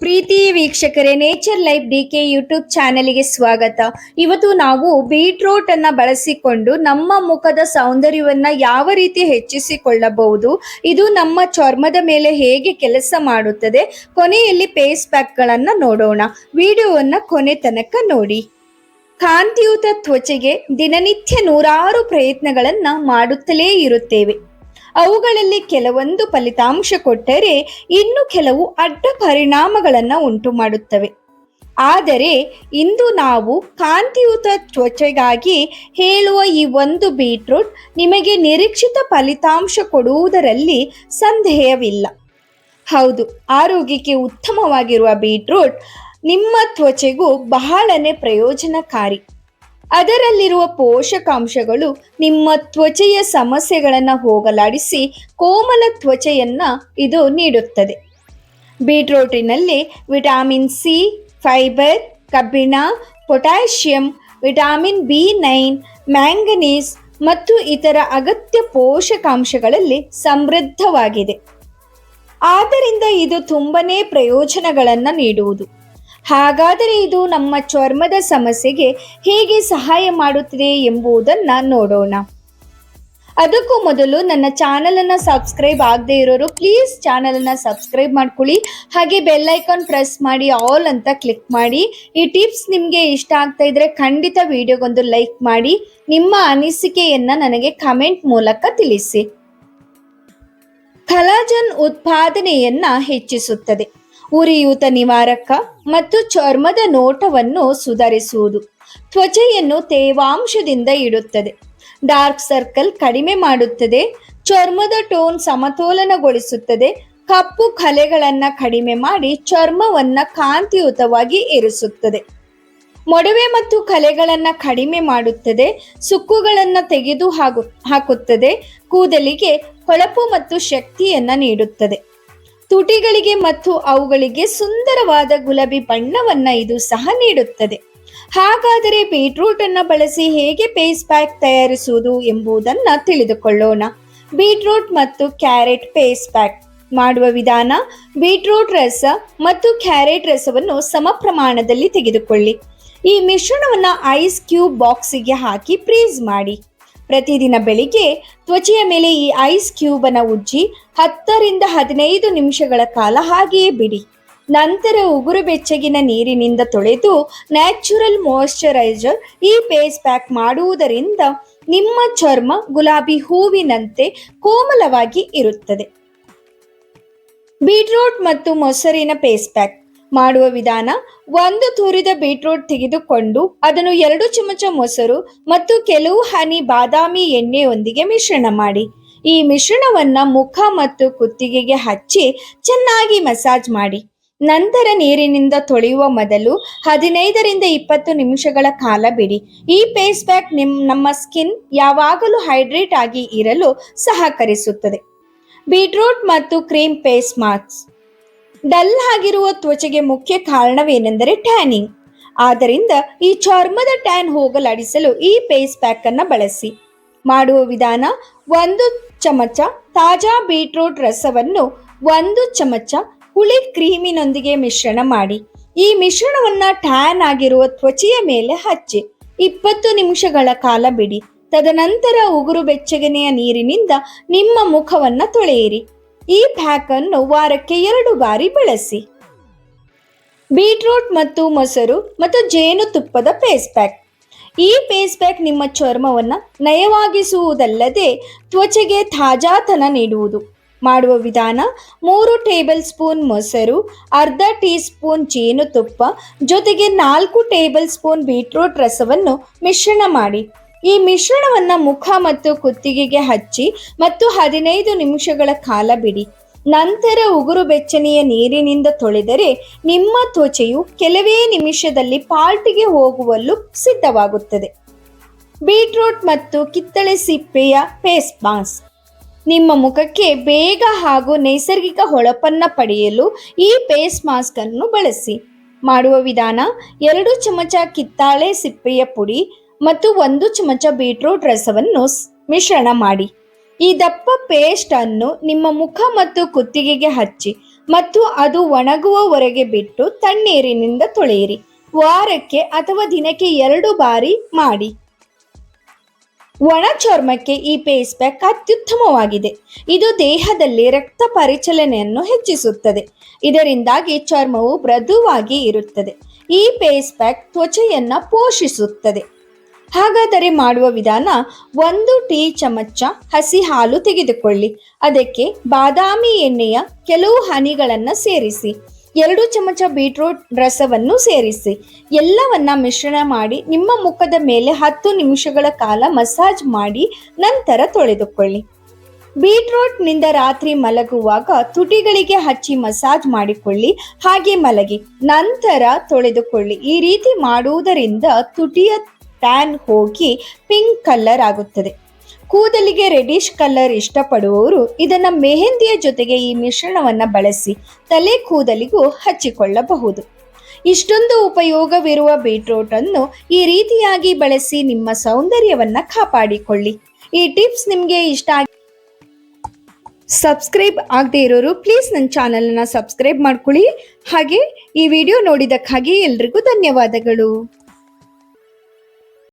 ಪ್ರೀತಿ ವೀಕ್ಷಕರೇ nature life D K YouTube ಚಾನೆಲ್ಗೆ ಸ್ವಾಗತ. ಇವತ್ತು ನಾವು ಬೀಟ್ರೂಟ್ ಅನ್ನ ಬಳಸಿಕೊಂಡು ನಮ್ಮ ಮುಖದ ಸೌಂದರ್ಯವನ್ನ ಯಾವ ರೀತಿ ಹೆಚ್ಚಿಸಿಕೊಳ್ಳಬಹುದು, ಇದು ನಮ್ಮ ಚರ್ಮದ ಮೇಲೆ ಹೇಗೆ ಕೆಲಸ ಮಾಡುತ್ತದೆ, ಕೊನೆಯಲ್ಲಿ ಫೇಸ್ ಪ್ಯಾಕ್ ಗಳನ್ನ ನೋಡೋಣ. ವಿಡಿಯೋವನ್ನ ಕೊನೆ ತನಕ ನೋಡಿ. ಕಾಂತಿಯುತ ತ್ವಚೆಗೆ ದಿನನಿತ್ಯ ನೂರಾರು ಪ್ರಯತ್ನಗಳನ್ನ ಮಾಡುತ್ತಲೇ ಇರುತ್ತೇವೆ. ಅವುಗಳಲ್ಲಿ ಕೆಲವೊಂದು ಫಲಿತಾಂಶ ಕೊಟ್ಟರೆ ಇನ್ನು ಕೆಲವು ಅಡ್ಡ ಪರಿಣಾಮಗಳನ್ನು ಉಂಟು ಮಾಡುತ್ತವೆ. ಆದರೆ ಇಂದು ನಾವು ಕಾಂತಿಯುತ ತ್ವಚೆಗಾಗಿ ಹೇಳುವ ಈ ಒಂದು ಬೀಟ್ರೂಟ್ ನಿಮಗೆ ನಿರೀಕ್ಷಿತ ಫಲಿತಾಂಶ ಕೊಡುವುದರಲ್ಲಿ ಸಂದೇಹವಿಲ್ಲ. ಹೌದು, ಆರೋಗ್ಯಕ್ಕೆ ಉತ್ತಮವಾಗಿರುವ ಬೀಟ್ರೂಟ್ ನಿಮ್ಮ ತ್ವಚೆಗೂ ಬಹಳನೇ ಪ್ರಯೋಜನಕಾರಿ. ಅದರಲ್ಲಿರುವ ಪೋಷಕಾಂಶಗಳು ನಿಮ್ಮ ತ್ವಚೆಯ ಸಮಸ್ಯೆಗಳನ್ನು ಹೋಗಲಾಡಿಸಿ ಕೋಮಲ ತ್ವಚೆಯನ್ನು ಇದು ನೀಡುತ್ತದೆ. ಬೀಟ್ರೂಟಿನಲ್ಲಿ ವಿಟಮಿನ್ ಸಿ, ಫೈಬರ್, ಕಬ್ಬಿಣ, potassium, vitamin B nine, manganese ಮತ್ತು ಇತರ ಅಗತ್ಯ ಪೋಷಕಾಂಶಗಳಲ್ಲಿ ಸಮೃದ್ಧವಾಗಿದೆ. ಆದ್ದರಿಂದ ಇದು ತುಂಬನೇ ಪ್ರಯೋಜನಗಳನ್ನು ನೀಡುವುದು. ಹಾಗಾದರೆ ಇದು ನಮ್ಮ ಚರ್ಮದ ಸಮಸ್ಯೆಗೆ ಹೇಗೆ ಸಹಾಯ ಮಾಡುತ್ತದೆ ಎಂಬುದನ್ನು ನೋಡೋಣ. ಅದಕ್ಕೂ ಮೊದಲು ನನ್ನ ಚಾನಲನ್ನು ಸಬ್ಸ್ಕ್ರೈಬ್ ಆಗದೆ ಇರೋರು ಪ್ಲೀಸ್ ಚಾನಲನ್ನು ಸಬ್ಸ್ಕ್ರೈಬ್ ಮಾಡ್ಕೊಳ್ಳಿ. ಹಾಗೆ ಬೆಲ್ ಐಕಾನ್ ಪ್ರೆಸ್ ಮಾಡಿ ಆಲ್ ಅಂತ ಕ್ಲಿಕ್ ಮಾಡಿ. ಈ ಟಿಪ್ಸ್ ನಿಮಗೆ ಇಷ್ಟ ಆಗ್ತಾ ಇದ್ರೆ ಖಂಡಿತ ವಿಡಿಯೋಗೊಂದು ಲೈಕ್ ಮಾಡಿ. ನಿಮ್ಮ ಅನಿಸಿಕೆಯನ್ನ ನನಗೆ ಕಮೆಂಟ್ ಮೂಲಕ ತಿಳಿಸಿ. ಕಲಾಜನ್ ಉತ್ಪಾದನೆಯನ್ನ ಹೆಚ್ಚಿಸುತ್ತದೆ. ಉರಿಯೂತ ನಿವಾರಕ ಮತ್ತು ಚರ್ಮದ ನೋಟವನ್ನು ಸುಧಾರಿಸುವುದು. ತ್ವಚೆಯನ್ನು ತೇವಾಂಶದಿಂದ ಇಡುತ್ತದೆ. ಡಾರ್ಕ್ ಸರ್ಕಲ್ ಕಡಿಮೆ ಮಾಡುತ್ತದೆ. ಚರ್ಮದ ಟೋನ್ ಸಮತೋಲನಗೊಳಿಸುತ್ತದೆ. ಕಪ್ಪು ಕಲೆಗಳನ್ನು ಕಡಿಮೆ ಮಾಡಿ ಚರ್ಮವನ್ನು ಕಾಂತಿಯುತವಾಗಿ ಇರಿಸುತ್ತದೆ. ಮೊಡವೆ ಮತ್ತು ಕಲೆಗಳನ್ನು ಕಡಿಮೆ ಮಾಡುತ್ತದೆ. ಸುಕ್ಕುಗಳನ್ನು ತೆಗೆದು ಹಾಕು ಹಾಕುತ್ತದೆ. ಕೂದಲಿಗೆ ಹೊಳಪು ಮತ್ತು ಶಕ್ತಿಯನ್ನು ನೀಡುತ್ತದೆ. ತುಟಿಗಳಿಗೆ ಮತ್ತು ಅವುಗಳಿಗೆ ಸುಂದರವಾದ ಗುಲಾಬಿ ಬಣ್ಣವನ್ನ ಇದು ಸಹ ನೀಡುತ್ತದೆ. ಹಾಗಾದರೆ ಬೀಟ್ರೂಟ್ ಅನ್ನ ಬಳಸಿ ಹೇಗೆ ಫೇಸ್ ಪ್ಯಾಕ್ ತಯಾರಿಸುವುದು ಎಂಬುದನ್ನ ತಿಳಿದುಕೊಳ್ಳೋಣ. ಬೀಟ್ರೂಟ್ ಮತ್ತು ಕ್ಯಾರೆಟ್ ಫೇಸ್ ಪ್ಯಾಕ್ ಮಾಡುವ ವಿಧಾನ ಬೀಟ್ರೂಟ್ ರಸ ಮತ್ತು ಕ್ಯಾರೆಟ್ ರಸವನ್ನು ಸಮ ಪ್ರಮಾಣದಲ್ಲಿ ತೆಗೆದುಕೊಳ್ಳಿ. ಈ ಮಿಶ್ರಣವನ್ನು ಐಸ್ ಕ್ಯೂಬ್ ಬಾಕ್ಸಿಗೆ ಹಾಕಿ ಫ್ರೀಸ್ ಮಾಡಿ. ಪ್ರತಿದಿನ ಬೆಳಿಗ್ಗೆ ತ್ವಚೆಯ ಮೇಲೆ ಈ ಐಸ್ ಕ್ಯೂಬ್ ಅನ್ನ ಉಜ್ಜಿ ಹತ್ತರಿಂದ ಹದಿನೈದು ನಿಮಿಷಗಳ ಕಾಲ ಹಾಗೆಯೇ ಬಿಡಿ. ನಂತರ ಉಗುರು ಬೆಚ್ಚಗಿನ ನೀರಿನಿಂದ ತೊಳೆದು ನ್ಯಾಚುರಲ್ ಮಾಯಶ್ಚರೈಸರ್ ಈ ಫೇಸ್ ಪ್ಯಾಕ್ ಮಾಡುವುದರಿಂದ ನಿಮ್ಮ ಚರ್ಮ ಗುಲಾಬಿ ಹೂವಿನಂತೆ ಕೋಮಲವಾಗಿ ಇರುತ್ತದೆ. ಬೀಟ್ರೂಟ್ ಮತ್ತು ಮೊಸರಿನ ಫೇಸ್ ಪ್ಯಾಕ್. ಮಾಡುವ ವಿಧಾನ, ಒಂದು ತುರಿದ ಬೀಟ್ರೂಟ್ ತೆಗೆದುಕೊಂಡು ಅದನ್ನು ಎರಡು ಚಮಚ ಮೊಸರು ಮತ್ತು ಕೆಲವು ಹನಿ ಬಾದಾಮಿ ಎಣ್ಣೆಯೊಂದಿಗೆ ಮಿಶ್ರಣ ಮಾಡಿ. ಈ ಮಿಶ್ರಣವನ್ನ ಮುಖ ಮತ್ತು ಕುತ್ತಿಗೆಗೆ ಹಚ್ಚಿ ಚೆನ್ನಾಗಿ ಮಸಾಜ್ ಮಾಡಿ. ನಂತರ ನೀರಿನಿಂದ ತೊಳೆಯುವ ಮೊದಲು ಹದಿನೈದರಿಂದ ಇಪ್ಪತ್ತು ನಿಮಿಷಗಳ ಕಾಲ ಬಿಡಿ. ಈ ಫೇಸ್ ಪ್ಯಾಕ್ ನಿಮ್, ನಮ್ಮ ಸ್ಕಿನ್ ಯಾವಾಗಲೂ ಹೈಡ್ರೇಟ್ ಆಗಿ ಇರಲು ಸಹಕರಿಸುತ್ತದೆ. ಬೀಟ್ರೂಟ್ ಮತ್ತು ಕ್ರೀಮ್ ಫೇಸ್ ಮಾಸ್ಕ್ ಡಲ್ ಆಗಿರುವ ತ್ವಚೆಗೆ ಮುಖ್ಯ ಕಾರಣವೇನೆಂದರೆ ಟ್ಯಾನಿಂಗ್. ಆದ್ದರಿಂದ ಈ ಚರ್ಮದ ಟ್ಯಾನ್ ಹೋಗಲಾಡಿಸಲು ಈ ಫೇಸ್ ಪ್ಯಾಕ್ ಅನ್ನ ಬಳಸಿ. ಮಾಡುವ ವಿಧಾನ, ಒಂದು ಚಮಚ ತಾಜಾ ಬೀಟ್ರೂಟ್ ರಸವನ್ನು ಒಂದು ಚಮಚ ಹುಳಿ ಕ್ರೀಮಿನೊಂದಿಗೆ ಮಿಶ್ರಣ ಮಾಡಿ. ಈ ಮಿಶ್ರಣವನ್ನ ಟ್ಯಾನ್ ಆಗಿರುವ ತ್ವಚೆಯ ಮೇಲೆ ಹಚ್ಚಿ. ಇಪ್ಪತ್ತು ನಿಮಿಷಗಳ ಕಾಲ ಬಿಡಿ. ತದನಂತರ ಉಗುರು ಬೆಚ್ಚಗನೆಯ ನೀರಿನಿಂದ ನಿಮ್ಮ ಮುಖವನ್ನ ತೊಳೆಯಿರಿ. ಈ ಪ್ಯಾಕ್ ಅನ್ನು ವಾರಕ್ಕೆ ಎರಡು ಬಾರಿ ಬಳಸಿ. ಬೀಟ್ರೂಟ್ ಮತ್ತು ಮೊಸರು ಮತ್ತು ಜೇನುತುಪ್ಪದ ಫೇಸ್ ಪ್ಯಾಕ್ ಈ ಫೇಸ್ ಪ್ಯಾಕ್ ನಿಮ್ಮ ಚರ್ಮವನ್ನು ನಯವಾಗಿಸುವುದಲ್ಲದೆ ತ್ವಚೆಗೆ ತಾಜಾತನ ನೀಡುವುದು. ಮಾಡುವ ವಿಧಾನ ಮೂರು ಟೇಬಲ್ ಸ್ಪೂನ್ ಮೊಸರು, ಅರ್ಧ ಟೀ ಸ್ಪೂನ್ ಜೇನುತುಪ್ಪ ಜೊತೆಗೆ ನಾಲ್ಕು ಟೇಬಲ್ ಸ್ಪೂನ್ ಬೀಟ್ರೂಟ್ ರಸವನ್ನು ಮಿಶ್ರಣ ಮಾಡಿ. ಈ ಮಿಶ್ರಣವನ್ನ ಮುಖ ಮತ್ತು ಕುತ್ತಿಗೆಗೆ ಹಚ್ಚಿ ಮತ್ತು ಹದಿನೈದು ನಿಮಿಷಗಳ ಕಾಲ ಬಿಡಿ. ನಂತರ ಉಗುರು ಬೆಚ್ಚನೆಯ ನೀರಿನಿಂದ ತೊಳೆದರೆ ನಿಮ್ಮ ತ್ವಚೆಯು ಕೆಲವೇ ನಿಮಿಷದಲ್ಲಿ ಪಾಲ್ಟಿಗೆ ಹೋಗುವಲ್ಲೂ ಸಿದ್ಧವಾಗುತ್ತದೆ. ಬೀಟ್ರೂಟ್ ಮತ್ತು ಕಿತ್ತಳೆ ಸಿಪ್ಪೆಯ ಫೇಸ್ ಮಾಸ್ಕ್. ನಿಮ್ಮ ಮುಖಕ್ಕೆ ಬೇಗ ಹಾಗೂ ನೈಸರ್ಗಿಕ ಹೊಳಪನ್ನ ಪಡೆಯಲು ಈ ಫೇಸ್ ಮಾಸ್ಕನ್ನು ಬಳಸಿ. ಮಾಡುವ ವಿಧಾನ ಎರಡು ಚಮಚ ಕಿತ್ತಾಳೆ ಸಿಪ್ಪೆಯ ಪುಡಿ ಮತ್ತು ಒಂದು ಚಮಚ ಬೀಟ್ರೂಟ್ ರಸವನ್ನು ಮಿಶ್ರಣ ಮಾಡಿ. ಈ ದಪ್ಪ ಪೇಸ್ಟ್ ಅನ್ನು ನಿಮ್ಮ ಮುಖ ಮತ್ತು ಕುತ್ತಿಗೆಗೆ ಹಚ್ಚಿ ಮತ್ತು ಅದು ಒಣಗುವವರೆಗೆ ಬಿಟ್ಟು ತಣ್ಣೀರಿನಿಂದ ತೊಳೆಯಿರಿ. ವಾರಕ್ಕೆ ಅಥವಾ ದಿನಕ್ಕೆ ಎರಡು ಬಾರಿ ಮಾಡಿ. ಒಣ ಚರ್ಮಕ್ಕೆ ಈ ಫೇಸ್ ಪ್ಯಾಕ್ ಅತ್ಯುತ್ತಮವಾಗಿದೆ. ಇದು ದೇಹದಲ್ಲಿ ರಕ್ತ ಪರಿಚಲನೆಯನ್ನು ಹೆಚ್ಚಿಸುತ್ತದೆ. ಇದರಿಂದಾಗಿ ಚರ್ಮವು ಮೃದುವಾಗಿ ಇರುತ್ತದೆ. ಈ ಫೇಸ್ ಪ್ಯಾಕ್ ತ್ವಚೆಯನ್ನು ಪೋಷಿಸುತ್ತದೆ. ಹಾಗಾದರೆ ಮಾಡುವ ವಿಧಾನ ಒಂದು ಟೀ ಚಮಚ ಹಸಿ ಹಾಲು ತೆಗೆದುಕೊಳ್ಳಿ. ಅದಕ್ಕೆ ಬಾದಾಮಿ ಎಣ್ಣೆಯ ಕೆಲವು ಹನಿಗಳನ್ನು ಸೇರಿಸಿ. ಎರಡು ಚಮಚ ಬೀಟ್ರೂಟ್ ರಸವನ್ನು ಸೇರಿಸಿ. ಎಲ್ಲವನ್ನ ಮಿಶ್ರಣ ಮಾಡಿ ನಿಮ್ಮ ಮುಖದ ಮೇಲೆ ಹತ್ತು ನಿಮಿಷಗಳ ಕಾಲ ಮಸಾಜ್ ಮಾಡಿ ನಂತರ ತೊಳೆದುಕೊಳ್ಳಿ. ಬೀಟ್ರೂಟ್ನಿಂದ ರಾತ್ರಿ ಮಲಗುವಾಗ ತುಟಿಗಳಿಗೆ ಹಚ್ಚಿ ಮಸಾಜ್ ಮಾಡಿಕೊಳ್ಳಿ. ಹಾಗೆ ಮಲಗಿ. ನಂತರ ತೊಳೆದುಕೊಳ್ಳಿ. ಈ ರೀತಿ ಮಾಡುವುದರಿಂದ ತುಟಿಯ ಟ್ಯಾನ್ ಹೋಗಿ ಪಿಂಕ್ ಕಲರ್ ಆಗುತ್ತದೆ. ಕೂದಲಿಗೆ ರೆಡಿಶ್ ಕಲರ್ ಇಷ್ಟಪಡುವವರು ಇದನ್ನ ಮೆಹಂದಿಯ ಜೊತೆಗೆ ಈ ಮಿಶ್ರಣವನ್ನು ಬಳಸಿ ತಲೆ ಕೂದಲಿಗೂ ಹಚ್ಚಿಕೊಳ್ಳಬಹುದು. ಇಷ್ಟೊಂದು ಉಪಯೋಗವಿರುವ ಬೀಟ್ರೂಟ್ ಈ ರೀತಿಯಾಗಿ ಬಳಸಿ ನಿಮ್ಮ ಸೌಂದರ್ಯವನ್ನ ಕಾಪಾಡಿಕೊಳ್ಳಿ. ಈ ಟಿಪ್ಸ್ ನಿಮಗೆ ಇಷ್ಟ ಆಗಿ ಸಬ್ಸ್ಕ್ರೈಬ್ ಆಗದೆ ಇರೋರು ಪ್ಲೀಸ್ ನನ್ನ ಚಾನಲನ್ನು ಸಬ್ಸ್ಕ್ರೈಬ್ ಮಾಡ್ಕೊಳ್ಳಿ. ಹಾಗೆ ಈ ವಿಡಿಯೋ ನೋಡಿದ್ದಕ್ಕಾಗಿ ಎಲ್ರಿಗೂ ಧನ್ಯವಾದಗಳು.